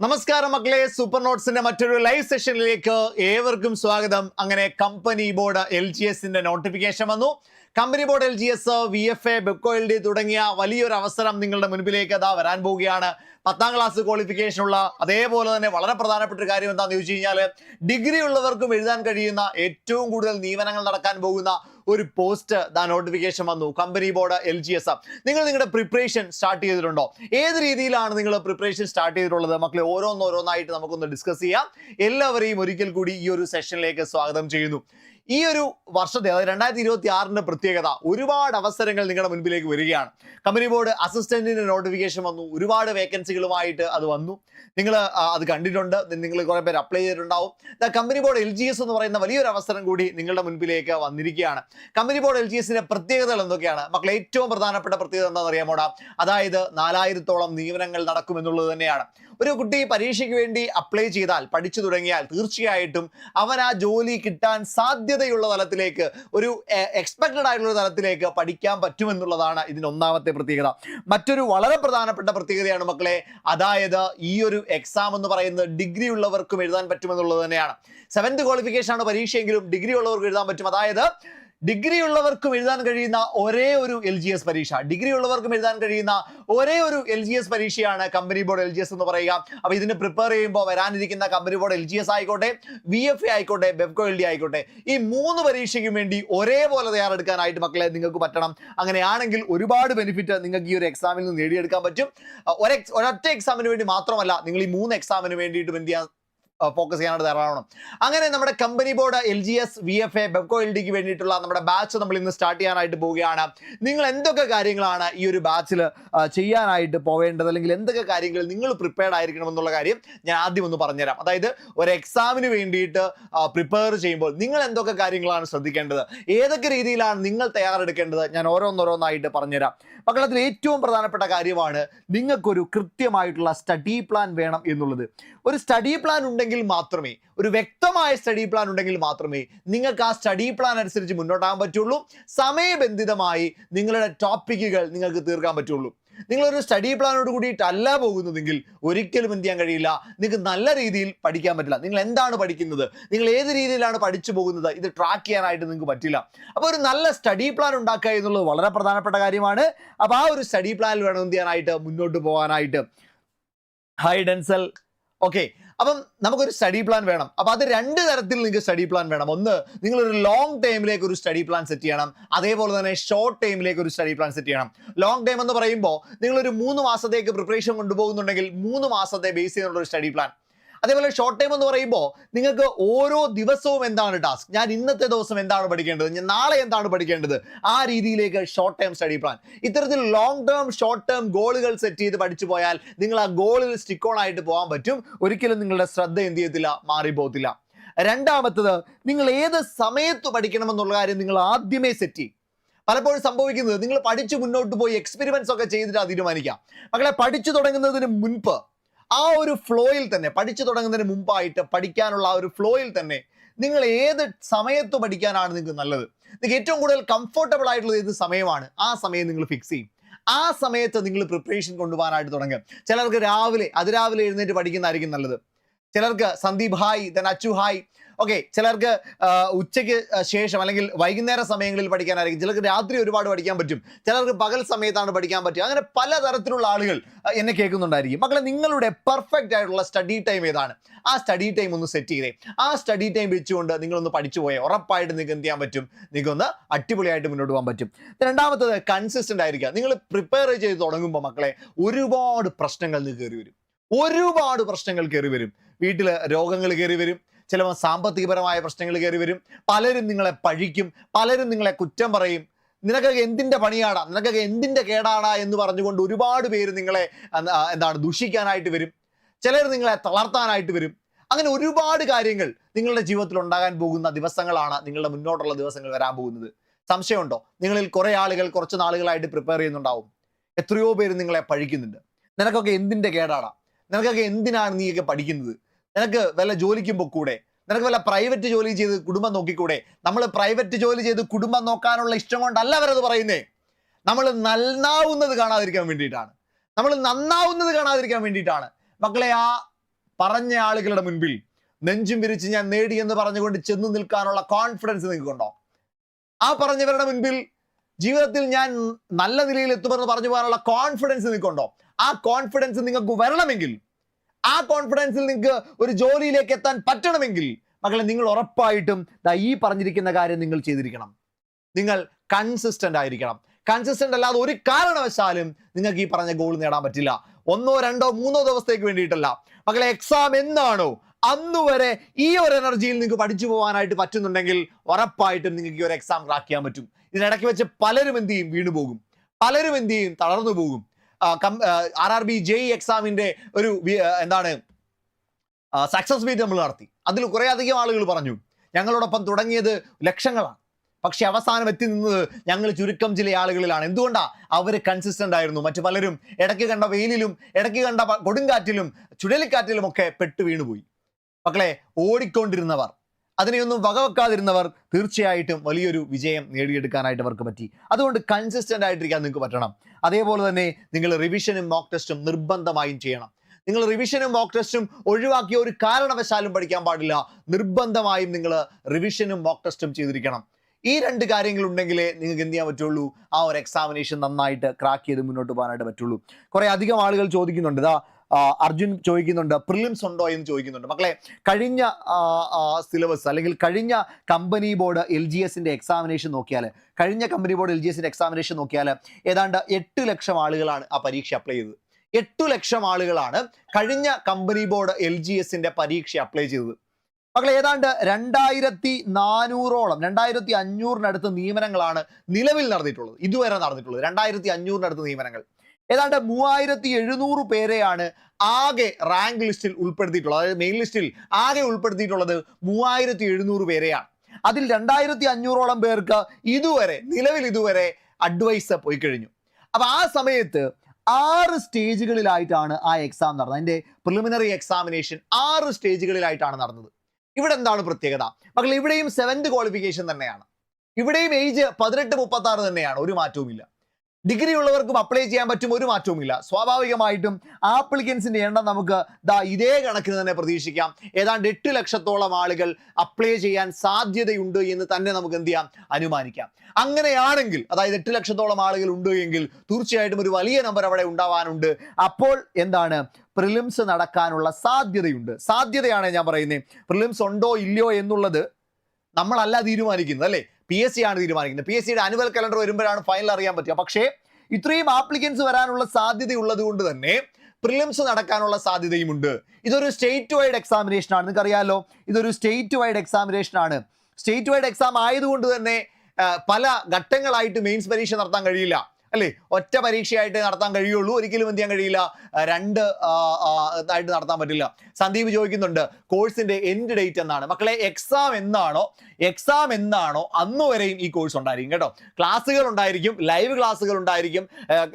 നമസ്കാരം മക്കളെ സൂപ്പർ നോട്ട്സിന്റെ മറ്റൊരു ലൈവ് സെഷനിലേക്ക് ഏവർക്കും സ്വാഗതം. അങ്ങനെ കമ്പനി ബോർഡ് എൽ ജി എസിന്റെ നോട്ടിഫിക്കേഷൻ വന്നു. Company board L G S V F A Bevco L D തുടങ്ങിയ വലിയൊരു അവസരം നിങ്ങളുടെ മുൻപിലേക്ക് അതാ വരാൻ പോവുകയാണ്. പത്താം ക്ലാസ് ക്വാളിഫിക്കേഷൻ ഉള്ള അതേപോലെ തന്നെ വളരെ പ്രധാനപ്പെട്ട ഒരു കാര്യം എന്താണെന്ന് ചോദിച്ചു കഴിഞ്ഞാൽ ഡിഗ്രി ഉള്ളവർക്കും എഴുതാൻ കഴിയുന്ന ഏറ്റവും കൂടുതൽ നിയമനങ്ങൾ നടക്കാൻ പോകുന്ന ഒരു പോസ്റ്റ് ദാ നോട്ടിഫിക്കേഷൻ വന്നു. Company board L G S നിങ്ങൾ നിങ്ങളുടെ പ്രിപ്പറേഷൻ സ്റ്റാർട്ട് ചെയ്തിട്ടുണ്ടോ? ഏത് രീതിയിലാണ് നിങ്ങൾ പ്രിപ്പറേഷൻ സ്റ്റാർട്ട് ചെയ്തിട്ടുള്ളത്? മക്കളെ ഓരോന്നോരോന്നായിട്ട് നമുക്കൊന്ന് ഡിസ്കസ് ചെയ്യാം. എല്ലാവരെയും ഒരിക്കൽ കൂടി ഈ ഒരു സെഷനിലേക്ക് സ്വാഗതം ചെയ്യുന്നു. ഈ ഒരു വർഷത്തെ അതായത് രണ്ടായിരത്തി ഇരുപത്തി ആറിന്റെ പ്രത്യേകത ഒരുപാട് അവസരങ്ങൾ നിങ്ങളുടെ മുൻപിലേക്ക് വരികയാണ്. കമ്പനി ബോർഡ് അസിസ്റ്റന്റിന്റെ നോട്ടിഫിക്കേഷൻ വന്നു. ഒരുപാട് വേക്കൻസികളുമായിട്ട് അത് വന്നു. നിങ്ങൾ അത് കണ്ടിട്ടുണ്ട്. നിങ്ങൾ കുറേ പേര് അപ്ലൈ ചെയ്തിട്ടുണ്ടാവും. The company board L G S എന്ന് പറയുന്ന വലിയൊരു അവസരം കൂടി നിങ്ങളുടെ മുൻപിലേക്ക് വന്നിരിക്കുകയാണ്. കമ്പനി ബോർഡ് എൽ ജി എസിന്റെ പ്രത്യേകതകൾ എന്തൊക്കെയാണ്? മക്കളെ ഏറ്റവും പ്രധാനപ്പെട്ട പ്രത്യേകത എന്താണെന്ന് അറിയാമോടാ? അതായത് നാലായിരത്തോളം നിയമനങ്ങൾ നടക്കുമെന്നുള്ളത് തന്നെയാണ്. ഒരു കുട്ടി പരീക്ഷയ്ക്ക് വേണ്ടി അപ്ലൈ ചെയ്താൽ പഠിച്ചു തുടങ്ങിയാൽ തീർച്ചയായിട്ടും അവൻ ആ ജോലി കിട്ടാൻ സാധ്യതയുള്ള തലത്തിലേക്ക് ഒരു എക്സ്പെക്റ്റഡ് ആയിട്ടുള്ള തലത്തിലേക്ക് പഠിക്കാൻ പറ്റുമെന്നുള്ളതാണ് ഇതിന്റെ ഒന്നാമത്തെ പ്രത്യേകത. മറ്റൊരു വളരെ പ്രധാനപ്പെട്ട പ്രത്യേകതയാണ് മക്കളെ അതായത് ഈ ഒരു എക്സാം എന്ന് പറയുന്നത് ഡിഗ്രി ഉള്ളവർക്കും എഴുതാൻ പറ്റുമെന്നുള്ളത് തന്നെയാണ്. സെവൻത് ക്വാളിഫിക്കേഷൻ ആണ് പരീക്ഷയെങ്കിലും ഡിഗ്രി ഉള്ളവർക്ക് എഴുതാൻ പറ്റും. അതായത് ഡിഗ്രി ഉള്ളവർക്കും എഴുതാൻ കഴിയുന്ന ഒരേ ഒരു എൽ ജി എസ് പരീക്ഷ. ഡിഗ്രി ഉള്ളവർക്കും എഴുതാൻ കഴിയുന്ന ഒരേ ഒരു എൽ ജി എസ് പരീക്ഷയാണ് company board L G S എന്ന് പറയുക. അപ്പൊ ഇതിന് പ്രിപ്പയർ ചെയ്യുമ്പോൾ വരാനിരിക്കുന്ന company board L G S ആയിക്കോട്ടെ വി എഫ് എ ആയിക്കോട്ടെ ബെബ്കോ എൽ ഡി ആയിക്കോട്ടെ ഈ മൂന്ന് പരീക്ഷയ്ക്കും വേണ്ടി ഒരേപോലെ തയ്യാറെടുക്കാനായിട്ട് മക്കളെ നിങ്ങൾക്ക് പറ്റണം. അങ്ങനെയാണെങ്കിൽ ഒരുപാട് ബെനിഫിറ്റ് നിങ്ങൾക്ക് ഈ ഒരു എക്സാമിൽ നിന്ന് നേടിയെടുക്കാൻ പറ്റും. ഒരൊറ്റ എക്സാമിന് വേണ്ടി മാത്രമല്ല നിങ്ങൾ ഈ മൂന്ന് എക്സാമിന് വേണ്ടിയിട്ടും എന്ത് ചെയ്യാൻ ഫോക്കസ് ചെയ്യാനായിട്ട് തയ്യാറാവണം അങ്ങനെ നമ്മുടെ company board L G S V F A Bevco L ഡിക്ക് വേണ്ടിയിട്ടുള്ള നമ്മുടെ ബാച്ച് നമ്മൾ ഇന്ന് സ്റ്റാർട്ട് ചെയ്യാനായിട്ട് പോവുകയാണ്. നിങ്ങൾ എന്തൊക്കെ കാര്യങ്ങളാണ് ഈ ഒരു ബാച്ചിൽ ചെയ്യാനായിട്ട് പോവേണ്ടത്? അല്ലെങ്കിൽ എന്തൊക്കെ കാര്യങ്ങൾ നിങ്ങൾ പ്രിപ്പയർഡ് ആയിരിക്കണം എന്നുള്ള കാര്യം ഞാൻ ആദ്യം ഒന്ന് പറഞ്ഞുതരാം. അതായത് ഒരു എക്സാമിന് വേണ്ടിയിട്ട് പ്രിപ്പയർ ചെയ്യുമ്പോൾ നിങ്ങൾ എന്തൊക്കെ കാര്യങ്ങളാണ് ശ്രദ്ധിക്കേണ്ടത്? ഏതൊക്കെ രീതിയിലാണ് നിങ്ങൾ തയ്യാറെടുക്കേണ്ടത്? ഞാൻ ഓരോന്നോരോന്നായിട്ട് പറഞ്ഞുതരാം. മക്കളത്തിൽ ഏറ്റവും പ്രധാനപ്പെട്ട കാര്യമാണ് നിങ്ങൾക്കൊരു കൃത്യമായിട്ടുള്ള സ്റ്റഡി പ്ലാൻ വേണം എന്നുള്ളത്. ഒരു സ്റ്റഡി പ്ലാൻ ഉണ്ടെങ്കിൽ മാത്രമേ ഒരു വ്യക്തമായ സ്റ്റഡി പ്ലാൻ ഉണ്ടെങ്കിൽ മാത്രമേ നിങ്ങൾക്ക് ആ സ്റ്റഡി പ്ലാൻ അനുസരിച്ച് മുന്നോട്ടാകാൻ പറ്റുള്ളൂ. സമയബന്ധിതമായി നിങ്ങളുടെ ടോപ്പിക്കുകൾ നിങ്ങൾക്ക് തീർക്കാൻ പറ്റുള്ളൂ. നിങ്ങളൊരു സ്റ്റഡി പ്ലാനോട് കൂടിയിട്ടല്ല പോകുന്നതെങ്കിൽ ഒരിക്കലും എന്ത് ചെയ്യാൻ കഴിയില്ല. നിങ്ങൾക്ക് നല്ല രീതിയിൽ പഠിക്കാൻ പറ്റില്ല. നിങ്ങൾ എന്താണ് പഠിക്കുന്നത്? നിങ്ങൾ ഏത് രീതിയിലാണ് പഠിച്ചു പോകുന്നത്? ഇത് ട്രാക്ക് ചെയ്യാനായിട്ട് നിങ്ങൾക്ക് പറ്റില്ല. അപ്പോൾ ഒരു നല്ല സ്റ്റഡി പ്ലാൻ ഉണ്ടാക്കുക എന്നുള്ളത് വളരെ പ്രധാനപ്പെട്ട കാര്യമാണ്. അപ്പോൾ ആ ഒരു സ്റ്റഡി പ്ലാനിൽ വേണം എന്ത് ചെയ്യാനായിട്ട്? മുന്നോട്ട് പോകാനായിട്ട്. ഹൈ ഡെൻസൽ ഓക്കെ അപ്പം നമുക്കൊരു സ്റ്റഡി പ്ലാൻ വേണം. അപ്പം അത് രണ്ട് തരത്തിൽ നിങ്ങൾക്ക് സ്റ്റഡി പ്ലാൻ വേണം. ഒന്ന് നിങ്ങൾ ഒരു ലോങ് ടൈമിലേക്ക് ഒരു സ്റ്റഡി പ്ലാൻ സെറ്റ് ചെയ്യണം. അതേപോലെ തന്നെ ഷോർട്ട് ടൈമിലേക്ക് ഒരു സ്റ്റഡി പ്ലാൻ സെറ്റ് ചെയ്യണം. ലോങ് ടൈം എന്ന് പറയുമ്പോൾ നിങ്ങൾ ഒരു മൂന്ന് മാസത്തേക്ക് പ്രിപ്പറേഷൻ കൊണ്ടുപോകുന്നുണ്ടെങ്കിൽ മൂന്ന് മാസത്തെ ബേസ് ചെയ്തുള്ള ഒരു സ്റ്റഡി പ്ലാൻ അതേപോലെ ഷോർട്ട് ടൈം എന്ന് പറയുമ്പോൾ നിങ്ങൾക്ക് ഓരോ ദിവസവും എന്താണ് ടാസ്ക് ഞാൻ ഇന്നത്തെ ദിവസം എന്താണ് പഠിക്കേണ്ടത്? ഞാൻ നാളെ എന്താണ് പഠിക്കേണ്ടത്? ആ രീതിയിലേക്ക് ഷോർട്ട് ടൈം സ്റ്റഡി പ്ലാൻ ഇത്തരത്തിൽ ലോങ് ടേം ഷോർട്ട് ടേം ഗോളുകൾ സെറ്റ് ചെയ്ത് പഠിച്ചു പോയാൽ നിങ്ങൾ ആ ഗോളിൽ സ്റ്റിക്ക് ഓൺ ആയിട്ട് പോകാൻ പറ്റും. ഒരിക്കലും നിങ്ങളുടെ ശ്രദ്ധ എന്ത് ചെയ്യത്തില്ല? മാറിപ്പോകത്തില്ല. രണ്ടാമത്തത് നിങ്ങൾ ഏത് സമയത്ത് പഠിക്കണമെന്നുള്ള കാര്യം നിങ്ങൾ ആദ്യമേ സെറ്റ് ചെയ്യും. പലപ്പോഴും സംഭവിക്കുന്നത് നിങ്ങൾ പഠിച്ചു മുന്നോട്ട് പോയി എക്സ്പെരിമെന്റ്സ് ഒക്കെ ചെയ്തിട്ട് തീരുമാനിക്കാം. മക്കളെ പഠിച്ചു തുടങ്ങുന്നതിന് മുൻപ് ആ ഒരു ഫ്ലോയിൽ തന്നെ പഠിച്ചു തുടങ്ങുന്നതിന് മുമ്പായിട്ട് പഠിക്കാനുള്ള ആ ഒരു ഫ്ലോയിൽ തന്നെ നിങ്ങൾ ഏത് സമയത്ത് പഠിക്കാനാണ് നിങ്ങൾക്ക് നല്ലത്? നിങ്ങൾക്ക് ഏറ്റവും കൂടുതൽ കംഫർട്ടബിൾ ആയിട്ടുള്ള ഏത് സമയമാണ്? ആ സമയം നിങ്ങൾ ഫിക്സ് ചെയ്യും. ആ സമയത്ത് നിങ്ങൾ പ്രിപ്പറേഷൻ കൊണ്ടുപോകാനായിട്ട് തുടങ്ങുക. ചിലർക്ക് രാവിലെ അതിരാവിലെ എഴുന്നേറ്റ് പഠിക്കുന്നതായിരിക്കും നല്ലത്. ചിലർക്ക് Sandeep hi then Achu hi okay ചിലർക്ക് ഉച്ചയ്ക്ക് ശേഷം അല്ലെങ്കിൽ വൈകുന്നേര സമയങ്ങളിൽ പഠിക്കാനായിരിക്കും. ചിലർക്ക് രാത്രി ഒരുപാട് പഠിക്കാൻ പറ്റും. ചിലർക്ക് പകൽ സമയത്താണ് പഠിക്കാൻ പറ്റും അങ്ങനെ പലതരത്തിലുള്ള ആളുകൾ എന്നെ കേൾക്കുന്നുണ്ടായിരിക്കും. മക്കളെ നിങ്ങളുടെ പെർഫെക്റ്റ് ആയിട്ടുള്ള സ്റ്റഡി ടൈം ഏതാണ്? ആ സ്റ്റഡി ടൈം ഒന്ന് സെറ്റ് ചെയ്തേ. ആ സ്റ്റഡി ടൈം വെച്ചുകൊണ്ട് നിങ്ങളൊന്ന് പഠിച്ചു പോയേ. ഉറപ്പായിട്ട് നിങ്ങൾക്ക് എന്ത് ചെയ്യാൻ പറ്റും? നിങ്ങൾക്കൊന്ന് അടിപൊളിയായിട്ട് മുന്നോട്ട് പോകാൻ പറ്റും. രണ്ടാമത്തത് കൺസിസ്റ്റന്റ് ആയിരിക്കുക. നിങ്ങൾ പ്രിപ്പയർ ചെയ്ത് തുടങ്ങുമ്പോൾ മക്കളെ ഒരുപാട് പ്രശ്നങ്ങൾ നിങ്ങൾക്ക് കയറി വരും. ഒരുപാട് പ്രശ്നങ്ങൾ കയറി വരും. വീട്ടിൽ രോഗങ്ങൾ കയറി വരും. ചിലപ്പോൾ സാമ്പത്തികപരമായ പ്രശ്നങ്ങൾ കയറി വരും. പലരും നിങ്ങളെ പഴിക്കും. പലരും നിങ്ങളെ കുറ്റം പറയും. നിനക്കൊക്കെ എന്തിന്റെ പണിയാടാ? നിനക്കൊക്കെ എന്തിന്റെ കേടാടാ എന്ന് പറഞ്ഞുകൊണ്ട് ഒരുപാട് പേര് നിങ്ങളെ എന്താണ് ദുഷിക്കാനായിട്ട് വരും. ചിലർ നിങ്ങളെ തളർത്താനായിട്ട് വരും. അങ്ങനെ ഒരുപാട് കാര്യങ്ങൾ നിങ്ങളുടെ ജീവിതത്തിൽ ഉണ്ടാകാൻ പോകുന്ന ദിവസങ്ങളാണ് നിങ്ങളുടെ മുന്നോട്ടുള്ള ദിവസങ്ങൾ വരാൻ പോകുന്നത്. സംശയമുണ്ടോ? നിങ്ങളിൽ കുറേ ആളുകൾ കുറച്ച് നാളുകളായിട്ട് പ്രിപ്പയർ ചെയ്യുന്നുണ്ടാവും. എത്രയോ പേര് നിങ്ങളെ പഴിക്കുന്നുണ്ട്. നിനക്കൊക്കെ എന്തിന്റെ കേടാടാ? നിനക്കൊക്കെ എന്തിനാണ് നീയൊക്കെ പഠിക്കുന്നത്? നിനക്ക് വല്ല ജോലിക്കും പൊക്കൂടെ നിനക്ക് വല്ല പ്രൈവറ്റ് ജോലി ചെയ്ത് കുടുംബം നോക്കിക്കൂടെ? നമ്മൾ പ്രൈവറ്റ് ജോലി ചെയ്ത് കുടുംബം നോക്കാനുള്ള ഇഷ്ടം കൊണ്ടല്ല അവരത് പറയുന്നേ. നമ്മൾ നന്നാവുന്നത് കാണാതിരിക്കാൻ വേണ്ടിയിട്ടാണ്. നമ്മൾ നന്നാവുന്നത് കാണാതിരിക്കാൻ വേണ്ടിയിട്ടാണ്. മക്കളെ ആ പറഞ്ഞ ആളുകളുടെ മുൻപിൽ നെഞ്ചും വിരിച്ച് ഞാൻ നേടി എന്ന് പറഞ്ഞുകൊണ്ട് ചെന്ന് നിൽക്കാനുള്ള കോൺഫിഡൻസ് നിങ്ങൾക്കുണ്ടോ? ആ പറഞ്ഞവരുടെ മുൻപിൽ ജീവിതത്തിൽ ഞാൻ നല്ല നിലയിൽ എത്തുമെന്ന് പറഞ്ഞു പോകാനുള്ള കോൺഫിഡൻസ് നിങ്ങൾക്കുണ്ടോ? ആ കോൺഫിഡൻസ് നിങ്ങൾക്ക് വരണമെങ്കിൽ ആ കോൺഫിഡൻസിൽ നിങ്ങൾക്ക് ഒരു ജോലിയിലേക്ക് എത്താൻ പറ്റണമെങ്കിൽ മക്കളെ നിങ്ങൾ ഉറപ്പായിട്ടും ഈ പറഞ്ഞിരിക്കുന്ന കാര്യം നിങ്ങൾ ചെയ്തിരിക്കണം. നിങ്ങൾ കൺസിസ്റ്റന്റ് ആയിരിക്കണം. കൺസിസ്റ്റന്റ് അല്ലാതെ ഒരു കാരണവശാലും നിങ്ങൾക്ക് ഈ പറഞ്ഞ ഗോൾ നേടാൻ പറ്റില്ല. ഒന്നോ രണ്ടോ മൂന്നോ ദിവസത്തേക്ക് വേണ്ടിയിട്ടല്ല. മക്കളെ എക്സാം എന്നാണോ? അന്ന് വരെ ഈ ഒരു എനർജിയിൽ നിങ്ങൾക്ക് പഠിച്ചു പോകാനായിട്ട് പറ്റുന്നുണ്ടെങ്കിൽ ഉറപ്പായിട്ടും നിങ്ങൾക്ക് ഈ ഒരു എക്സാം ക്രാക്ക് ചെയ്യാൻ പറ്റും. ഇതിനിടയ്ക്ക് വെച്ച് പലരും എന്ത് ചെയ്യും? വീണുപോകും. പലരും എന്ത് ചെയ്യും? തളർന്നു പോകും. ആർ ആർ ബി ജെ എക്സാമിന്റെ ഒരു എന്താണ് സക്സസ് മീറ്റ് നമ്മൾ നടത്തി. അതിൽ കുറേയധികം ആളുകൾ പറഞ്ഞു. ഞങ്ങളോടൊപ്പം തുടങ്ങിയത് ലക്ഷങ്ങളാണ്. പക്ഷെ അവസാനം എത്തി നിന്നത് ഞങ്ങൾ ചുരുക്കം ചില ആളുകളിലാണ്. എന്തുകൊണ്ടാ? അവർ കൺസിസ്റ്റന്റ് ആയിരുന്നു. മറ്റു പലരും ഇടയ്ക്ക് കണ്ട വെയിലിലും ഇടയ്ക്ക് കണ്ട കൊടുങ്കാറ്റിലും ചുഴലിക്കാറ്റിലും ഒക്കെ പെട്ടു വീണുപോയി. മക്കളെ ഓടിക്കൊണ്ടിരുന്നവർ അതിനെയൊന്നും വകവെക്കാതിരുന്നവർ തീർച്ചയായിട്ടും വലിയൊരു വിജയം നേടിയെടുക്കാനായിട്ട് അവർക്ക് പറ്റി. അതുകൊണ്ട് കൺസിസ്റ്റന്റ് ആയിട്ടിരിക്കാൻ നിങ്ങൾക്ക് പറ്റണം. അതേപോലെ തന്നെ നിങ്ങൾ റിവിഷനും മോക്ക് ടെസ്റ്റും നിർബന്ധമായും ചെയ്യണം. നിങ്ങൾ റിവിഷനും മോക്ക് ടെസ്റ്റും ഒഴിവാക്കിയ ഒരു കാരണവശാലും പഠിക്കാൻ പാടില്ല. നിർബന്ധമായും നിങ്ങൾ റിവിഷനും മോക്ക് ടെസ്റ്റും ചെയ്തിരിക്കണം. ഈ രണ്ട് കാര്യങ്ങൾ ഉണ്ടെങ്കിലേ നിങ്ങൾക്ക് എന്ത് ചെയ്യാൻ പറ്റുള്ളൂ? ആ ഒരു എക്സാമിനേഷൻ നന്നായിട്ട് ക്രാക്ക് ചെയ്ത് മുന്നോട്ട് പോകാനായിട്ട് പറ്റുള്ളൂ. കുറേ അധികം ആളുകൾ ചോദിക്കുന്നുണ്ട്. ഇതാ അർജുൻ ചോദിക്കുന്നുണ്ട് പ്രിലിംസ് ഉണ്ടോ എന്ന് ചോദിക്കുന്നുണ്ട്. മക്കളെ കഴിഞ്ഞ സിലബസ് അല്ലെങ്കിൽ കഴിഞ്ഞ കമ്പനി ബോർഡ് എൽ ജി എസിന്റെ എക്സാമിനേഷൻ നോക്കിയാൽ കഴിഞ്ഞ കമ്പനി ബോർഡ് എൽ ജി എസിന്റെ എക്സാമിനേഷൻ നോക്കിയാൽ ഏതാണ്ട് എട്ട് ലക്ഷം ആളുകളാണ് ആ പരീക്ഷ അപ്ലൈ ചെയ്തത്. എട്ടു ലക്ഷം ആളുകളാണ് കഴിഞ്ഞ കമ്പനി ബോർഡ് എൽ ജി എസിന്റെ പരീക്ഷ അപ്ലൈ ചെയ്തത്. മക്കളെ ഏതാണ്ട് രണ്ടായിരത്തി നാനൂറോളം രണ്ടായിരത്തി അഞ്ഞൂറിനടുത്ത് നിയമനങ്ങളാണ് നിലവിൽ നടന്നിട്ടുള്ളത്. ഇതുവരെ നടന്നിട്ടുള്ളത്. രണ്ടായിരത്തി അഞ്ഞൂറിനടുത്ത് നിയമനങ്ങൾ. ഏതാണ്ട് മൂവായിരത്തി എഴുന്നൂറ് പേരെയാണ് ആകെ റാങ്ക് ലിസ്റ്റിൽ ഉൾപ്പെടുത്തിയിട്ടുള്ളത്. അതായത് മെയിൻ ലിസ്റ്റിൽ ആകെ ഉൾപ്പെടുത്തിയിട്ടുള്ളത് മൂവായിരത്തി എഴുന്നൂറ് പേരെയാണ്. അതിൽ രണ്ടായിരത്തി അഞ്ഞൂറോളം പേർക്ക് ഇതുവരെ നിലവിൽ ഇതുവരെ അഡ്വൈസ് പോയി കഴിഞ്ഞു. അപ്പൊ ആ സമയത്ത് ആറ് സ്റ്റേജുകളിലായിട്ടാണ് ആ എക്സാം നടന്നത്. അതിന്റെ പ്രിലിമിനറി എക്സാമിനേഷൻ ആറ് സ്റ്റേജുകളിലായിട്ടാണ് നടന്നത്. ഇവിടെ എന്താണ് പ്രത്യേകത? മക്കൾ ഇവിടെയും സെവൻത് ക്വാളിഫിക്കേഷൻ തന്നെയാണ്. ഇവിടെയും ഏജ് പതിനെട്ട് മുപ്പത്തി ആറ് തന്നെയാണ്. ഒരു മാറ്റവുമില്ല. ഡിഗ്രി ഉള്ളവർക്കും അപ്ലൈ ചെയ്യാൻ പറ്റും ഒരു മാറ്റവുമില്ല സ്വാഭാവികമായിട്ടും ആപ്ലിക്കൻസിന്റെ എണ്ണം നമുക്ക് ദാ ഇതേ കണക്കിന് തന്നെ പ്രതീക്ഷിക്കാം. ഏതാണ്ട് എട്ട് ലക്ഷത്തോളം ആളുകൾ അപ്ലൈ ചെയ്യാൻ സാധ്യതയുണ്ട് എന്ന് തന്നെ നമുക്ക് എന്ത് ചെയ്യാം? അനുമാനിക്കാം. അങ്ങനെയാണെങ്കിൽ അതായത് എട്ട് ലക്ഷത്തോളം ആളുകൾ ഉണ്ട് എങ്കിൽ തീർച്ചയായിട്ടും ഒരു വലിയ നമ്പർ അവിടെ ഉണ്ടാവാനുണ്ട്. അപ്പോൾ എന്താണ്? പ്രിലിംസ് നടക്കാനുള്ള സാധ്യതയുണ്ട്. സാധ്യതയാണ് ഞാൻ പറയുന്നത്. പ്രിലിംസ് ഉണ്ടോ ഇല്ലയോ എന്നുള്ളത് നമ്മളല്ല തീരുമാനിക്കുന്നത് അല്ലേ? പി എസ് സി ആണ് തീരുമാനിക്കുന്നത്. പി എസ് സിയുടെ ആനുവൽ കലണ്ടർ വരുമ്പോഴാണ് ഫൈനൽ അറിയാൻ പറ്റുക. പക്ഷേ ഇത്രയും ആപ്ലിക്കൻസ് വരാനുള്ള സാധ്യത ഉള്ളത് കൊണ്ട് തന്നെ പ്രിലിംസ് നടക്കാനുള്ള സാധ്യതയുമുണ്ട്. ഇതൊരു സ്റ്റേറ്റ് വൈഡ് എക്സാമിനേഷൻ ആണ്. നിങ്ങൾക്ക് അറിയാലോ ഇതൊരു സ്റ്റേറ്റ് വൈഡ് എക്സാമിനേഷൻ ആണ്. സ്റ്റേറ്റ് വൈഡ് എക്സാം ആയതുകൊണ്ട് തന്നെ പല ഘട്ടങ്ങളായിട്ട് മെയിൻസ് പരീക്ഷ നടത്താൻ കഴിയില്ല. അല്ലേ? ഒറ്റ പരീക്ഷയായിട്ട് നടത്താൻ കഴിയുള്ളൂ. ഒരിക്കലും എന്ത് ചെയ്യാൻ കഴിയില്ല. രണ്ട് ആ, ആ, നടത്താൻ പറ്റില്ല. സന്ദീപ് ചോദിക്കുന്നുണ്ട് കോഴ്സിന്റെ എൻഡ് ഡേറ്റ് എന്നാണ്? മക്കളെ എക്സാം എന്നാണോ? എക്സാം എന്നാണോ? അന്ന് വരെയും ഈ കോഴ്സ് ഉണ്ടായിരിക്കും കേട്ടോ. ക്ലാസ്സുകൾ ഉണ്ടായിരിക്കും ലൈവ് ക്ലാസ്സുകൾ ഉണ്ടായിരിക്കും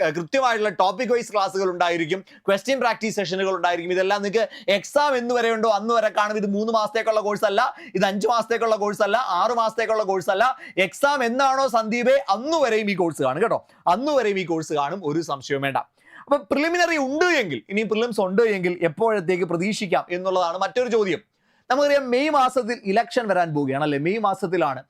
കൃത്യമായിട്ടുള്ള ടോപ്പിക് വൈസ് ക്ലാസ്സുകൾ ഉണ്ടായിരിക്കും ക്വസ്റ്റ്യൻ പ്രാക്ടീസ് സെഷനുകൾ ഉണ്ടായിരിക്കും. ഇതെല്ലാം നിങ്ങൾക്ക് എക്സാം എന്ന് വരെ ഉണ്ടോ? അന്ന് വരെ കാണും ഇത് മൂന്ന് മാസത്തേക്കുള്ള കോഴ്സ് അല്ല ഇത് അഞ്ച് മാസത്തേക്കുള്ള കോഴ്സ് അല്ല ആറ് മാസത്തേക്കുള്ള കോഴ്സ് അല്ല. എക്സാം എന്നാണോ സന്ദീപേ? അന്ന് വരെയും ഈ കോഴ്സ് കാണും കേട്ടോ. അന്ന് വരെയും ഈ കോഴ്സ് കാണും. ഒരു സംശയവും വേണ്ട. അപ്പൊ പ്രിലിമിനറി ഉണ്ട് എങ്കിൽ ഇനി പ്രിലിംസ് ഉണ്ട് എങ്കിൽ എപ്പോഴത്തേക്ക് പ്രതീക്ഷിക്കാം എന്നുള്ളതാണ് മറ്റൊരു ചോദ്യം. നമുക്കറിയാം മെയ് മാസത്തിൽ ഇലക്ഷൻ വരാൻ പോവുകയാണ് അല്ലെ? മെയ് മാസത്തിലാണ്.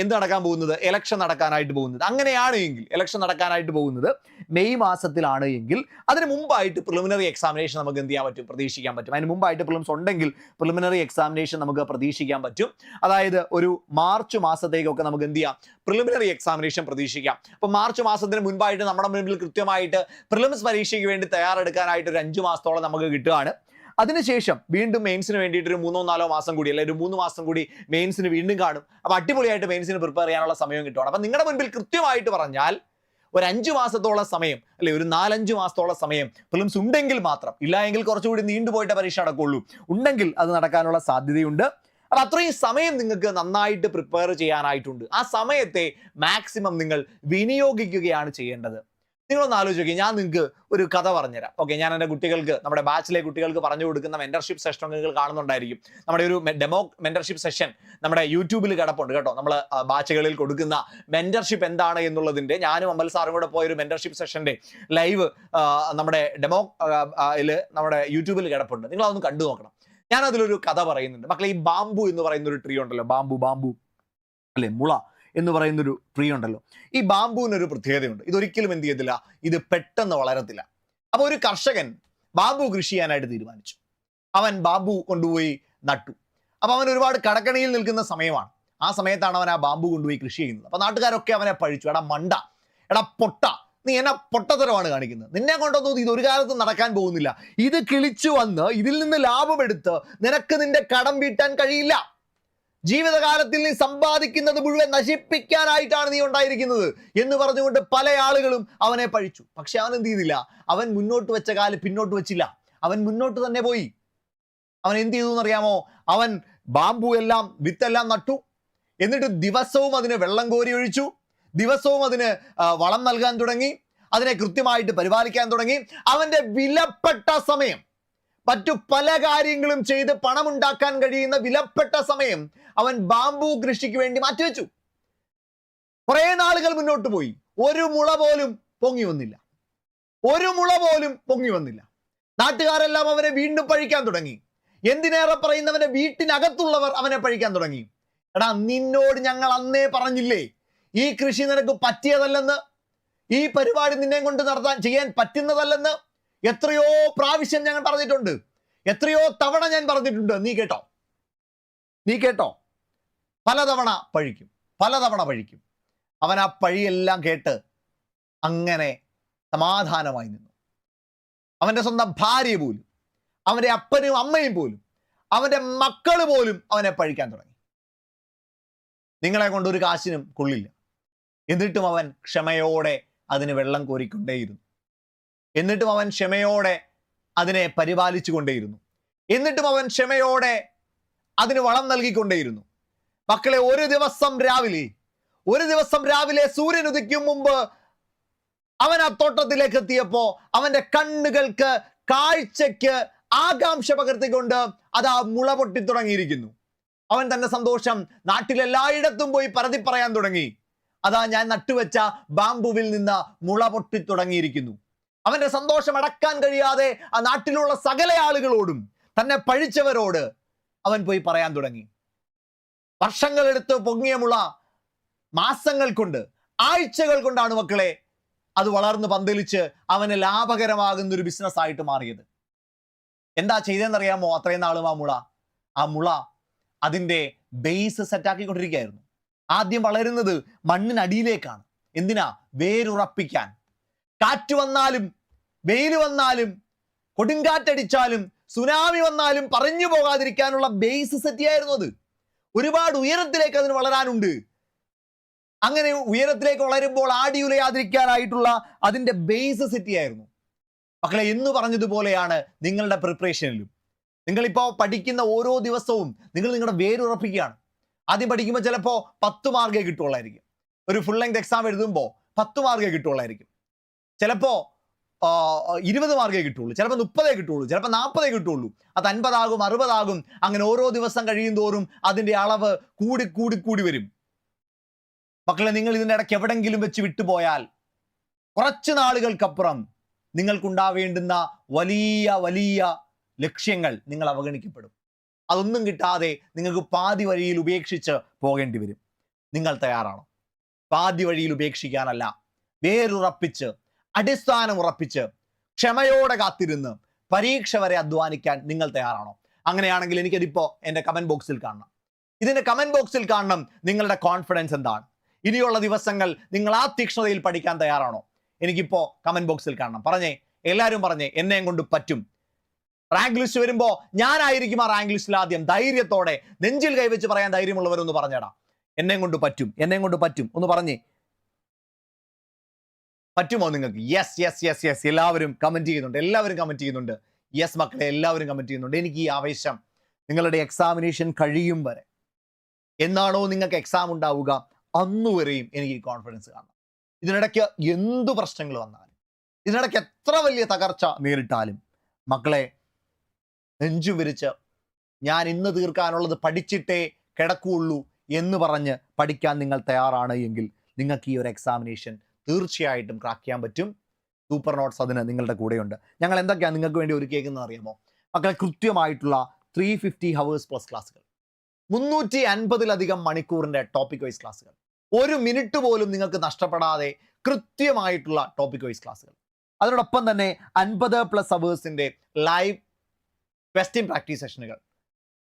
എന്ത് നടക്കാൻ പോകുന്നത്? ഇലക്ഷൻ നടക്കാനായിട്ട് പോകുന്നത്. അങ്ങനെയാണ് എങ്കിൽ ഇലക്ഷൻ നടക്കാനായിട്ട് പോകുന്നത് മെയ് മാസത്തിലാണ് എങ്കിൽ അതിന് മുമ്പായിട്ട് പ്രിലിമിനറി എക്സാമിനേഷൻ നമുക്ക് എന്ത് ചെയ്യാൻ പറ്റും? പ്രതീക്ഷിക്കാൻ പറ്റും. അതിന് മുമ്പായിട്ട് പ്രിലിംസ് ഉണ്ടെങ്കിൽ പ്രിലിമിനറി എക്സാമിനേഷൻ നമുക്ക് പ്രതീക്ഷിക്കാൻ പറ്റും. അതായത് ഒരു മാർച്ച് മാസത്തേക്കൊക്കെ നമുക്ക് എന്ത് ചെയ്യാം? പ്രിലിമിനറി എക്സാമിനേഷൻ പ്രതീക്ഷിക്കാം. അപ്പോൾ മാർച്ച് മാസത്തിന് മുൻപായിട്ട് നമ്മുടെ മുമ്പിൽ കൃത്യമായിട്ട് പ്രിലിംസ് പരീക്ഷയ്ക്ക് വേണ്ടി തയ്യാറെടുക്കാനായിട്ട് ഒരു അഞ്ച് മാസത്തോളം നമുക്ക് കിട്ടുകയാണ്. അതിനുശേഷം വീണ്ടും മെയിൻസിന് വേണ്ടിയിട്ട് ഒരു മൂന്നോ നാലോ മാസം കൂടി അല്ലെങ്കിൽ ഒരു മൂന്ന് മാസം കൂടി മെയിൻസിന് വീണ്ടും കാണും. അപ്പോൾ അടിപൊളിയായിട്ട് മെയിൻസിന് പ്രിപ്പയർ ചെയ്യാനുള്ള സമയം കിട്ടുകയാണ് അപ്പം നിങ്ങളുടെ മുൻപിൽ കൃത്യമായിട്ട് പറഞ്ഞാൽ ഒരു അഞ്ച് മാസത്തോളം സമയം അല്ലെ ഒരു നാലഞ്ച് മാസത്തോളം സമയം ഫിലിംസ് ഉണ്ടെങ്കിൽ മാത്രം ഇല്ല എങ്കിൽ കുറച്ചുകൂടി നീണ്ടുപോയിട്ട് പരീക്ഷ നടക്കുള്ളൂ ഉണ്ടെങ്കിൽ അത് നടക്കാനുള്ള സാധ്യതയുണ്ട്. അപ്പൊ അത്രയും സമയം നിങ്ങൾക്ക് നന്നായിട്ട് പ്രിപ്പയർ ചെയ്യാനായിട്ടുണ്ട്. ആ സമയത്തെ മാക്സിമം നിങ്ങൾ വിനിയോഗിക്കുകയാണ് ചെയ്യേണ്ടത്. നിങ്ങളൊന്ന് ആലോചിക്കുക ഞാൻ നിങ്ങൾക്ക് ഒരു കഥ പറഞ്ഞുതരാം. ഓക്കെ ഞാൻ എന്റെ കുട്ടികൾക്ക് നമ്മുടെ ബാച്ചിലെ കുട്ടികൾക്ക് പറഞ്ഞു കൊടുക്കുന്ന മെന്റർഷിപ്പ് സെഷൻ നിങ്ങൾ കാണുന്നുണ്ടായിരിക്കും. നമ്മുടെ ഒരു ഡെമോ മെന്റർഷിപ്പ് സെഷൻ നമ്മുടെ യൂട്യൂബിൽ കിടപ്പുണ്ട് കേട്ടോ. നമ്മൾ ബാച്ചുകളിൽ കൊടുക്കുന്ന മെന്റർഷിപ്പ് എന്താണ് എന്നുള്ളതിന്റെ ഞാനും അമൽ സാറും കൂടെ പോയൊരു മെന്റർഷിപ്പ് സെഷന്റെ ലൈവ് നമ്മുടെ ഡെമോ നമ്മുടെ യൂട്യൂബിൽ കിടപ്പുണ്ട്. നിങ്ങൾ അതൊന്ന് കണ്ടു നോക്കണം. ഞാൻ അതിലൊരു കഥ പറയുന്നുണ്ട്. മക്കളെ ഈ ബാംബു എന്ന് പറയുന്ന ഒരു ട്രീ ഉണ്ടല്ലോ. ബാംബു ബാംബു അല്ലെ? മുള. എന്ന് പറയുന്ന ഒരു ട്രീ ഉണ്ടല്ലോ ഈ ബാംബുവിനൊരു പ്രത്യേകതയുണ്ട്. ഇതൊരിക്കലും എന്ത് ചെയ്യത്തില്ല. ഇത് പെട്ടെന്ന് വളരത്തില്ല. അപ്പോൾ ഒരു കർഷകൻ ബാംബു കൃഷി ചെയ്യാനായിട്ട് തീരുമാനിച്ചു. അവൻ ബാംബു കൊണ്ടുപോയി നട്ടു. അപ്പോൾ അവൻ ഒരുപാട് കടക്കണിയിൽ നിൽക്കുന്ന സമയമാണ്. ആ സമയത്താണ് അവൻ ആ ബാംബു കൊണ്ടുപോയി കൃഷി ചെയ്യുന്നത്. അപ്പോൾ നാട്ടുകാരൊക്കെ അവനെ പഴിച്ചു. എടാ മണ്ട. എടാ പൊട്ട. നീ എന്നെ പൊട്ടത്തരമാണ് കാണിക്കുന്നത്. നിന്നെ കൊണ്ടൊന്നും ഇത് ഒരു കാലത്തും നടക്കാൻ പോകുന്നില്ല. ഇത് കിളിച്ചു വന്ന് ഇതിൽ നിന്ന് ലാഭമെടുത്ത് നിനക്ക് നിന്റെ കടം വീട്ടാൻ കഴിയില്ല. ജീവിതകാലത്തിൽ നീ സമ്പാദിക്കുന്നത് മുഴുവൻ നശിപ്പിക്കാനായിട്ടാണ് നീ ഉണ്ടായിരിക്കുന്നത് എന്ന് പറഞ്ഞുകൊണ്ട് പല ആളുകളും അവനെ പഴിച്ചു. പക്ഷെ അവൻ എന്ത് ചെയ്തില്ല? അവൻ മുന്നോട്ട് വെച്ച കാൽ പിന്നോട്ട് വെച്ചില്ല. അവൻ മുന്നോട്ട് തന്നെ പോയി. അവൻ എന്ത് ചെയ്തു എന്നറിയാമോ? അവൻ ബാമ്പു എല്ലാം വിത്തെല്ലാം നട്ടു. എന്നിട്ട് ദിവസവും അതിന് വെള്ളം കോരി ഒഴിച്ചു. ദിവസവും അതിന് വളം നൽകാൻ തുടങ്ങി. അതിനെ കൃത്യമായിട്ട് പരിപാലിക്കാൻ തുടങ്ങി. അവന്റെ വിലപ്പെട്ട സമയം മറ്റു പല കാര്യങ്ങളും ചെയ്ത് പണമുണ്ടാക്കാൻ കഴിയുന്ന വിലപ്പെട്ട സമയം അവൻ ബാംബു കൃഷിക്ക് വേണ്ടി മാറ്റിവെച്ചു. കുറെ നാളുകൾ മുന്നോട്ട് പോയി. ഒരു മുള പോലും പൊങ്ങി വന്നില്ല. ഒരു മുള പോലും പൊങ്ങി വന്നില്ല. നാട്ടുകാരെല്ലാം അവനെ വീണ്ടും പഴിക്കാൻ തുടങ്ങി. എന്തിനേറെ പറയുന്നവനെ വീട്ടിനകത്തുള്ളവർ അവനെ പഴിക്കാൻ തുടങ്ങി. എടാ നിന്നോട് ഞങ്ങൾ അന്നേ പറഞ്ഞില്ലേ ഈ കൃഷി നിനക്ക് പറ്റിയതല്ലെന്ന്? ഈ പരിപാടി നിന്നെ കൊണ്ട് നടത്താൻ ചെയ്യാൻ പറ്റുന്നതല്ലെന്ന്? എത്രയോ പ്രാവശ്യം ഞങ്ങൾ പറഞ്ഞിട്ടുണ്ട്. എത്രയോ തവണ ഞാൻ പറഞ്ഞിട്ടുണ്ട്. നീ കേട്ടോ. നീ കേട്ടോ? പലതവണ പഴിക്കും. പലതവണ പഴിക്കും. അവൻ ആ പഴിയെല്ലാം കേട്ട് അങ്ങനെ സമാധാനമായി നിന്നു. അവന്റെ സ്വന്തം ഭാര്യ പോലും അവന്റെ അപ്പനും അമ്മയും പോലും അവന്റെ മക്കൾ പോലും അവനെ പഴിക്കാൻ തുടങ്ങി. നിങ്ങളെ കൊണ്ട് ഒരു കാശിനും കൊള്ളില്ല. എന്നിട്ടും അവൻ ക്ഷമയോടെ അതിന് വെള്ളം കോരിക്കൊണ്ടേയിരുന്നു. എന്നിട്ടും അവൻ ക്ഷമയോടെ അതിനെ പരിപാലിച്ചു കൊണ്ടേയിരുന്നു എന്നിട്ടും അവൻ ക്ഷമയോടെ അതിന് വളം നൽകിക്കൊണ്ടേയിരുന്നു. മക്കളെ ഒരു ദിവസം രാവിലെ ഒരു ദിവസം രാവിലെ സൂര്യൻ ഉദിക്കും മുമ്പ് അവൻ ആ തോട്ടത്തിലേക്ക് എത്തിയപ്പോ അവന്റെ കണ്ണുകൾക്ക് കാഴ്ചയ്ക്ക് ആകാംക്ഷ പകർത്തിക്കൊണ്ട് അത് ആ മുള പൊട്ടി തുടങ്ങിയിരിക്കുന്നു. അവൻ തന്റെ സന്തോഷം നാട്ടിലെല്ലായിടത്തും പോയി പരതി പറയാൻ തുടങ്ങി. അതാ ഞാൻ നട്ടുവെച്ച ബാംബുവിൽ നിന്ന് മുള പൊട്ടി തുടങ്ങിയിരിക്കുന്നു. അവന്റെ സന്തോഷം അടക്കാൻ കഴിയാതെ ആ നാട്ടിലുള്ള സകല ആളുകളോടും തന്നെ പഴിച്ചവരോട് അവൻ പോയി പറയാൻ തുടങ്ങി. വർഷങ്ങളെടുത്ത് പൊങ്ങിയമുള്ള മാസങ്ങൾ കൊണ്ട് ആഴ്ചകൾ കൊണ്ടാണ് മക്കളെ അത് വളർന്ന് പന്തലിച്ച് അവന് ലാഭകരമാകുന്ന ഒരു ബിസിനസ് ആയിട്ട് മാറിയത്. എന്താ ചെയ്തതെന്നറിയാമോ? അത്രയും നാളും ആ മുള ആ മുള അതിന്റെ ബേസ് സെറ്റാക്കിക്കൊണ്ടിരിക്കുകയായിരുന്നു ആദ്യം വളരുന്നത് മണ്ണിനടിയിലേക്കാണ്. എന്തിനാ? വേരുറപ്പിക്കാൻ. കാറ്റ് വന്നാലും വെയിൽ വന്നാലും കൊടുങ്കാറ്റടിച്ചാലും സുനാമി വന്നാലും പറഞ്ഞു പോകാതിരിക്കാനുള്ള ബേസ് സെറ്റ് ആയിരുന്നു അത്. ഒരുപാട് ഉയരത്തിലേക്ക് അതിന് വളരാനുണ്ട്. അങ്ങനെ ഉയരത്തിലേക്ക് വളരുമ്പോൾ ആടിയുലയാതിരിക്കാനായിട്ടുള്ള അതിന്റെ ബേസ് സെറ്റ് ആയിരുന്നു. മക്കളെ എന്ന് പറഞ്ഞതുപോലെയാണ് നിങ്ങളുടെ പ്രിപ്പറേഷനിലും നിങ്ങളിപ്പോൾ പഠിക്കുന്ന ഓരോ ദിവസവും നിങ്ങൾ നിങ്ങളുടെ വേരുറപ്പിക്കുകയാണ്. ആദ്യം പഠിക്കുമ്പോൾ ചിലപ്പോൾ പത്ത് മാർക്കേ കിട്ടുള്ളായിരിക്കും ഒരു ഫുൾ ലെങ്ത് എക്സാം എഴുതുമ്പോൾ പത്ത് മാർക്കേ കിട്ടുള്ളായിരിക്കും ചിലപ്പോൾ ഇരുപത് മാർക്കേ കിട്ടുള്ളൂ. ചിലപ്പോൾ മുപ്പതേ കിട്ടുള്ളൂ ചിലപ്പോൾ നാൽപ്പതേ കിട്ടുള്ളൂ. അത് അൻപതാകും അറുപതാകും. അങ്ങനെ ഓരോ ദിവസം കഴിയും തോറും അതിന്റെ അളവ് കൂടി കൂടി കൂടി വരും. മക്കളെ നിങ്ങൾ ഇതിന്റെ ഇടയ്ക്ക് എവിടെങ്കിലും വെച്ച് വിട്ടുപോയാൽ കുറച്ച് നാളുകൾക്കപ്പുറം നിങ്ങൾക്കുണ്ടാവേണ്ടുന്ന വലിയ വലിയ ലക്ഷ്യങ്ങൾ നിങ്ങൾ അവഗണിക്കപ്പെടും. അതൊന്നും കിട്ടാതെ നിങ്ങൾക്ക് പാതി വഴിയിൽ ഉപേക്ഷിച്ച് പോകേണ്ടി വരും. നിങ്ങൾ തയ്യാറാണോ പാതി വഴിയിൽ ഉപേക്ഷിക്കാനല്ല വേരുറപ്പിച്ച് അടിസ്ഥാനം ഉറപ്പിച്ച് ക്ഷമയോടെ കാത്തിരുന്ന് പരീക്ഷ വരെ അധ്വാനിക്കാൻ നിങ്ങൾ തയ്യാറാണോ? അങ്ങനെയാണെങ്കിൽ എനിക്കതിപ്പോ എന്റെ കമന്റ് ബോക്സിൽ കാണണം. ഇതിന്റെ കമന്റ് ബോക്സിൽ കാണണം നിങ്ങളുടെ കോൺഫിഡൻസ് എന്താണ്. ഇനിയുള്ള ദിവസങ്ങൾ നിങ്ങൾ ആ തീക്ഷ്ണതയിൽ പഠിക്കാൻ തയ്യാറാണോ? എനിക്കിപ്പോ കമന്റ് ബോക്സിൽ കാണണം. പറഞ്ഞേ എല്ലാവരും പറഞ്ഞേ എന്നെയും കൊണ്ട് പറ്റും. റാങ്ക് ലിസ്റ്റ് വരുമ്പോ ഞാനായിരിക്കും ആ റാങ്ക് ലിസ്റ്റിൽ ആദ്യം. ധൈര്യത്തോടെ നെഞ്ചിൽ കൈവച്ച് പറയാൻ ധൈര്യമുള്ളവരൊന്ന് പറഞ്ഞേടാ. എന്നെയും കൊണ്ട് പറ്റും എന്നെയും കൊണ്ട് പറ്റും. ഒന്ന് പറഞ്ഞേ പറ്റുമോ നിങ്ങൾക്ക്? യെസ് യെസ് യെസ് യെസ് എല്ലാവരും കമന്റ് ചെയ്യുന്നുണ്ട്. എല്ലാവരും കമന്റ് ചെയ്യുന്നുണ്ട്. യെസ് മക്കളെ എല്ലാവരും കമന്റ് ചെയ്യുന്നുണ്ട്. എനിക്ക് ഈ ആവേശം നിങ്ങളുടെ എക്സാമിനേഷൻ കഴിയും വരെ. എന്നാണോ നിങ്ങൾക്ക് എക്സാം ഉണ്ടാവുക? അന്നുവരെയും എനിക്ക് ഈ കോൺഫിഡൻസ് കാണണം. ഇതിനിടയ്ക്ക് എന്തു പ്രശ്നങ്ങൾ വന്നാലും ഇതിനിടയ്ക്ക് എത്ര വലിയ തകർച്ച നേരിട്ടാലും മക്കളെ നെഞ്ചു വിരിച്ച് ഞാൻ ഇന്ന് തീർക്കാനുള്ളത് പഠിച്ചിട്ടേ കിടക്കുകയുള്ളൂ എന്ന് പറഞ്ഞ് പഠിക്കാൻ നിങ്ങൾ തയ്യാറാണ് എങ്കിൽ നിങ്ങൾക്ക് ഈ ഒരു എക്സാമിനേഷൻ തീർച്ചയായിട്ടും ക്രാക്ക് ചെയ്യാൻ പറ്റും. സൂപ്പർ നോട്ട്സ് അതിന് നിങ്ങളുടെ കൂടെയുണ്ട്. ഞങ്ങൾ എന്തൊക്കെയാണ് നിങ്ങൾക്ക് വേണ്ടി ഒരുക്കിയേക്കുന്നത് അറിയാമോ? മക്കളെ കൃത്യമായിട്ടുള്ള ത്രീ ഫിഫ്റ്റി ഹവേഴ്സ് പ്ലസ് ക്ലാസ്സുകൾ മുന്നൂറ്റി അൻപതിലധികം മണിക്കൂറിന്റെ ടോപ്പിക് വൈസ് ക്ലാസ്സുകൾ ഒരു മിനിറ്റ് പോലും നിങ്ങൾക്ക് നഷ്ടപ്പെടാതെ കൃത്യമായിട്ടുള്ള ടോപ്പിക് വൈസ് ക്ലാസ്സുകൾ അതിനോടൊപ്പം തന്നെ അൻപത് പ്ലസ് അവേഴ്സിന്റെ ലൈവ് ക്വസ്റ്റ്യൻ പ്രാക്ടീസ് സെഷനുകൾ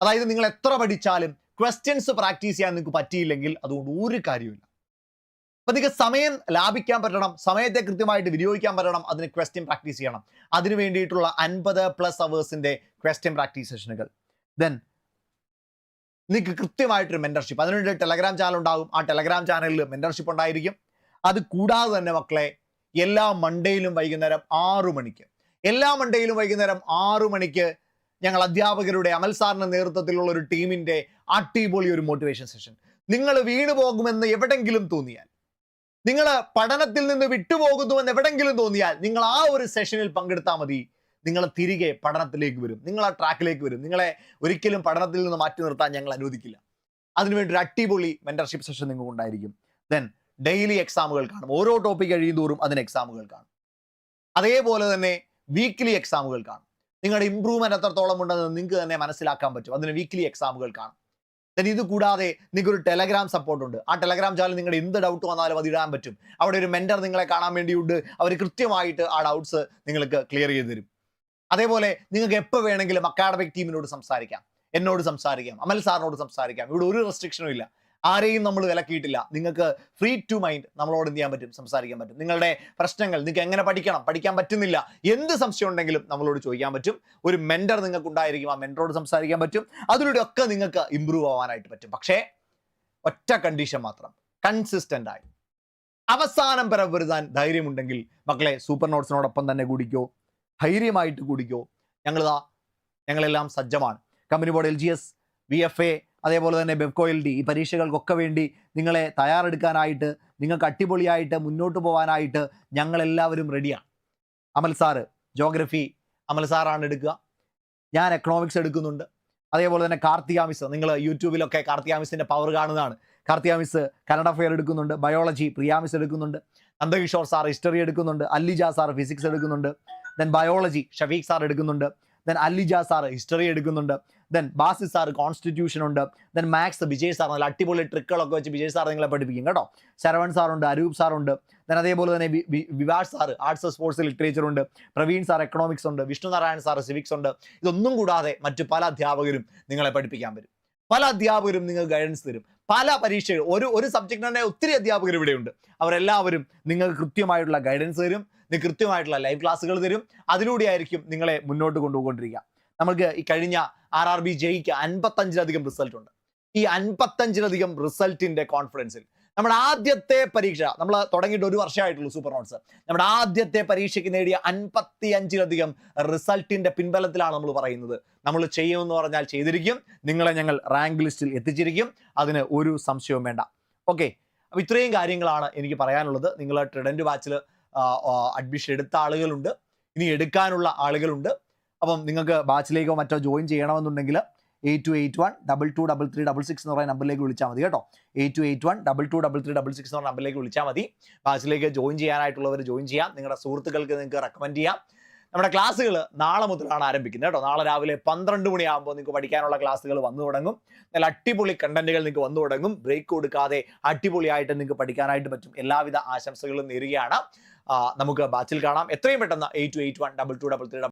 അതായത് നിങ്ങൾ എത്ര പഠിച്ചാലും ക്വസ്റ്റ്യൻസ് പ്രാക്ടീസ് ചെയ്യാൻ നിങ്ങൾക്ക് പറ്റിയില്ലെങ്കിൽ അതുകൊണ്ട് ഒരു കാര്യമില്ല അപ്പൊ നിങ്ങൾക്ക് സമയം ലാഭിക്കാൻ പറ്റണം സമയത്തെ കൃത്യമായിട്ട് വിനിയോഗിക്കാൻ പറ്റണം അതിന് ക്വസ്റ്റ്യൻ പ്രാക്ടീസ് ചെയ്യണം. അതിന് വേണ്ടിയിട്ടുള്ള അൻപത് പ്ലസ് അവേഴ്സിന്റെ ക്വസ്റ്റ്യൻ പ്രാക്ടീസ് സെഷനുകൾ ദെൻ നിങ്ങൾക്ക് കൃത്യമായിട്ടൊരു മെന്റർഷിപ്പ് അതിനുവേണ്ടി ടെലഗ്രാം ചാനൽ ഉണ്ടാകും ആ ടെലഗ്രാം ചാനലിൽ മെന്റർഷിപ്പ് ഉണ്ടായിരിക്കും. അത് കൂടാതെ തന്നെ മക്കളെ എല്ലാ മൺഡേയിലും വൈകുന്നേരം ആറു മണിക്ക്. എല്ലാ മൺഡേയിലും വൈകുന്നേരം ആറു മണിക്ക് ഞങ്ങൾ അധ്യാപകരുടെ അമൽ സാറിന്റെ നേതൃത്വത്തിലുള്ള ഒരു ടീമിന്റെ അടിപൊളി ഒരു മോട്ടിവേഷൻ സെഷൻ നിങ്ങൾ വീണു പോകുമെന്ന് എവിടെങ്കിലും തോന്നിയാൽ നിങ്ങൾ പഠനത്തിൽ നിന്ന് വിട്ടുപോകുന്നു എന്ന് എവിടെങ്കിലും തോന്നിയാൽ നിങ്ങൾ ആ ഒരു സെഷനിൽ പങ്കെടുത്താൽ മതി. നിങ്ങൾ തിരികെ പഠനത്തിലേക്ക് വരും. നിങ്ങൾ ആ ട്രാക്കിലേക്ക് വരും. നിങ്ങളെ ഒരിക്കലും പഠനത്തിൽ നിന്ന് മാറ്റി നിർത്താൻ ഞങ്ങൾ അനുവദിക്കില്ല. അതിനുവേണ്ടി ഒരു അടിപൊളി മെന്റർഷിപ്പ് സെഷൻ നിങ്ങൾക്ക് ഉണ്ടായിരിക്കും. ദെൻ ഡെയിലി എക്സാമുകൾ കാണും. ഓരോ ടോപ്പിക് കഴിയും തോറും അതിന് എക്സാമുകൾ കാണും. അതേപോലെ തന്നെ വീക്ക്ലി എക്സാമുകൾ കാണും. നിങ്ങളുടെ ഇമ്പ്രൂവ്മെന്റ് എത്രത്തോളം ഉണ്ടെന്ന് നിങ്ങൾക്ക് തന്നെ മനസ്സിലാക്കാൻ പറ്റും. അതിന് വീക്ക്ലി എക്സാമുകൾ കാണും. Then ഇത് കൂടാതെ നിങ്ങൾക്ക് ഒരു ടെലഗ്രാം സപ്പോർട്ട് ഉണ്ട്. ആ ടെലഗ്രാം ചാനൽ നിങ്ങളുടെ എന്ത് ഡൗട്ട് വന്നാലും അത് ഇടാൻ പറ്റും. അവിടെ ഒരു മെന്റർ നിങ്ങളെ കാണാൻ വേണ്ടിയുണ്ട്. അവർ കൃത്യമായിട്ട് ആ ഡൗട്ട്സ് നിങ്ങൾക്ക് ക്ലിയർ ചെയ്ത് തരും. അതേപോലെ നിങ്ങൾക്ക് എപ്പോൾ വേണമെങ്കിലും അക്കാഡമിക് ടീമിനോട് സംസാരിക്കാം. എന്നോട് സംസാരിക്കാം. അമൽ സാറിനോട് സംസാരിക്കാം. ഇവിടെ ഒരു റെസ്ട്രിക്ഷനും ഇല്ല. ആരെയും നമ്മൾ വിലക്കിയിട്ടില്ല. നിങ്ങൾക്ക് ഫ്രീ ടു മൈൻഡ് നമ്മളോട് എന്ത് ചെയ്യാൻ പറ്റും? സംസാരിക്കാൻ പറ്റും. നിങ്ങളുടെ പ്രശ്നങ്ങൾ നിങ്ങൾക്ക് എങ്ങനെ പഠിക്കണം? പഠിക്കാൻ പറ്റുന്നില്ല. എന്ത് സംശയം ഉണ്ടെങ്കിലും നമ്മളോട് ചോദിക്കാൻ പറ്റും. ഒരു മെന്റർ നിങ്ങൾക്ക് ഉണ്ടായിരിക്കും ആ മെന്ററോട് സംസാരിക്കാൻ പറ്റും. അതിലൂടെ ഒക്കെ നിങ്ങൾക്ക് ഇമ്പ്രൂവ് ആവാനായിട്ട് പറ്റും. പക്ഷേ ഒറ്റ കണ്ടീഷൻ മാത്രം. കൺസിസ്റ്റന്റ് ആയി. അവസാനം വരെ വരുതാൻ ധൈര്യമുണ്ടെങ്കിൽ മക്കളെ സൂപ്പർ നോട്ട്സിനോടൊപ്പം തന്നെ കൂടിക്കോ. ധൈര്യമായിട്ട് കൂടിക്കോ. ഞങ്ങളിതാ ഞങ്ങളെല്ലാം സജ്ജമാണ്. Company board L G S V F A അതേപോലെ തന്നെ ബെബ്കോയിൽ ഡി ഈ പരീക്ഷകൾക്കൊക്കെ വേണ്ടി നിങ്ങളെ തയ്യാറെടുക്കാനായിട്ട് നിങ്ങൾക്ക് അടിപൊളിയായിട്ട് മുന്നോട്ട് പോകാനായിട്ട് ഞങ്ങളെല്ലാവരും റെഡിയാണ് അമൽ സാറ് ജോഗ്രഫി അമൽ സാറാണ് എടുക്കുക. ഞാൻ എക്കണോമിക്സ് എടുക്കുന്നുണ്ട്. അതേപോലെ തന്നെ കാർത്തിയാമിസ് നിങ്ങൾ യൂട്യൂബിലൊക്കെ കാർത്തിയാമിസിന്റെ പവർ കാണുന്നതാണ്. കാർത്തിയാമിസ് കന്നഡ ഫെയർ എടുക്കുന്നുണ്ട്. ബയോളജി പ്രിയാമിസ് എടുക്കുന്നുണ്ട്. നന്ദകിഷോർ സാർ ഹിസ്റ്ററി എടുക്കുന്നുണ്ട്. അല്ലിജ സാർ ഫിസിക്സ് എടുക്കുന്നുണ്ട്. ദെൻ ബയോളജി ഷഫീഖ് സാർ എടുക്കുന്നുണ്ട്. ദെൻ അല്ലിജ സാർ ഹിസ്റ്ററി എടുക്കുന്നുണ്ട്. ദെൻ ബാസി സാർ കോൺസ്റ്റിറ്റ്യൂഷൻ ഉണ്ട്. ദെൻ മാത്സ് വിജയ് സാർ നല്ല അടിപൊളി ട്രിക്കുകളൊക്കെ വെച്ച് വിജയ് സാർ നിങ്ങളെ പഠിപ്പിക്കും കേട്ടോ. ശരവൺ സാറുണ്ട് അരൂപ് സാറുണ്ട് ദെൻ അതേപോലെ തന്നെ Vivash sir arts sports literature ഉണ്ട്. പ്രവീൺ സാർ എക്കണോമിക്സ് ഉണ്ട്. വിഷ്ണു നാരായണൻ സാർ സിവിക്സ് ഉണ്ട്. ഇതൊന്നും കൂടാതെ മറ്റു പല അധ്യാപകരും നിങ്ങളെ പഠിപ്പിക്കാൻ വരും. പല അധ്യാപകരും നിങ്ങൾക്ക് ഗൈഡൻസ് തരും. പല പരീക്ഷകൾ ഒരു ഒരു സബ്ജക്റ്റിനെ ഒത്തിരി അധ്യാപകർ ഇവിടെയുണ്ട്. അവരെല്ലാവരും നിങ്ങൾക്ക് കൃത്യമായിട്ടുള്ള ഗൈഡൻസ് തരും. കൃത്യമായിട്ടുള്ള ലൈവ് ക്ലാസ്സുകൾ തരും. അതിലൂടെ ആയിരിക്കും നിങ്ങളെ മുന്നോട്ട് കൊണ്ടുപോയിക്കൊണ്ടിരിക്കുക. നമുക്ക് ഈ കഴിഞ്ഞ ആർ ആർ ബി ജെയ്ക്ക് അൻപത്തഞ്ചിലധികം റിസൾട്ട് ഉണ്ട്. ഈ അൻപത്തഞ്ചിലധികം റിസൾട്ടിന്റെ കോൺഫിഡൻസിൽ നമ്മുടെ ആദ്യത്തെ പരീക്ഷ നമ്മൾ തുടങ്ങിയിട്ട് ഒരു വർഷമായിട്ടുള്ളൂ സൂപ്പർ നോട്ട്സ് നമ്മുടെ ആദ്യത്തെ പരീക്ഷയ്ക്ക് നേടിയ അൻപത്തി അഞ്ചിലധികം റിസൾട്ടിന്റെ പിൻബലത്തിലാണ് നമ്മൾ പറയുന്നത്. നമ്മൾ ചെയ്യുമെന്ന് പറഞ്ഞാൽ ചെയ്തിരിക്കും. നിങ്ങളെ ഞങ്ങൾ റാങ്ക് ലിസ്റ്റിൽ എത്തിച്ചിരിക്കും. അതിന് ഒരു സംശയവും വേണ്ട. ഓക്കെ അപ്പൊ ഇത്രയും കാര്യങ്ങളാണ് എനിക്ക് പറയാനുള്ളത്. നിങ്ങൾ ട്രിഡന്റ് ബാച്ചിൽ അഡ്മിഷൻ എടുത്ത ആളുകളുണ്ട്. ഇനി എടുക്കാനുള്ള ആളുകളുണ്ട്. അപ്പം നിങ്ങൾക്ക് ബാച്ചിലേക്കോ മറ്റോ ജോയിൻ ചെയ്യണമെന്നുണ്ടെങ്കിൽ eight two eight one double two double three double six എന്ന് പറയുന്ന നമ്പറിലേക്ക് വിളിച്ചാൽ മതി കേട്ടോ. Eight two eight one double two double three double six എന്ന് പറഞ്ഞ നമ്പറിലേക്ക് വിളിച്ചാൽ മതി. ബാച്ചിലേക്ക് ജോയിൻ ചെയ്യാനായിട്ടുള്ളവർ ജോയിൻ ചെയ്യാം. നിങ്ങളുടെ സുഹൃത്തുക്കൾക്ക് നിങ്ങൾക്ക് റെക്കമെൻഡ് ചെയ്യാം. നമ്മുടെ ക്ലാസ്സുകൾ നാളെ മുതലാണ് ആരംഭിക്കുന്നത് കേട്ടോ. നാളെ രാവിലെ പന്ത്രണ്ട് മണിയാകുമ്പോൾ നിങ്ങൾക്ക് പഠിക്കാനുള്ള ക്ലാസ്സുകൾ വന്നു തുടങ്ങും. നല്ല അടിപൊളി കണ്ടന്റുകൾ നിങ്ങൾക്ക് വന്നു തുടങ്ങും. ബ്രേക്ക് കൊടുക്കാതെ അടിപൊളിയായിട്ട് നിങ്ങൾക്ക് പഠിക്കാനായിട്ട് പറ്റും. എല്ലാവിധ ആശംസകളും നേരുകയാണ്. നമുക്ക് ബാച്ചിൽ കാണാം. എത്രയും പെട്ടെന്ന് eight two eight one double two double three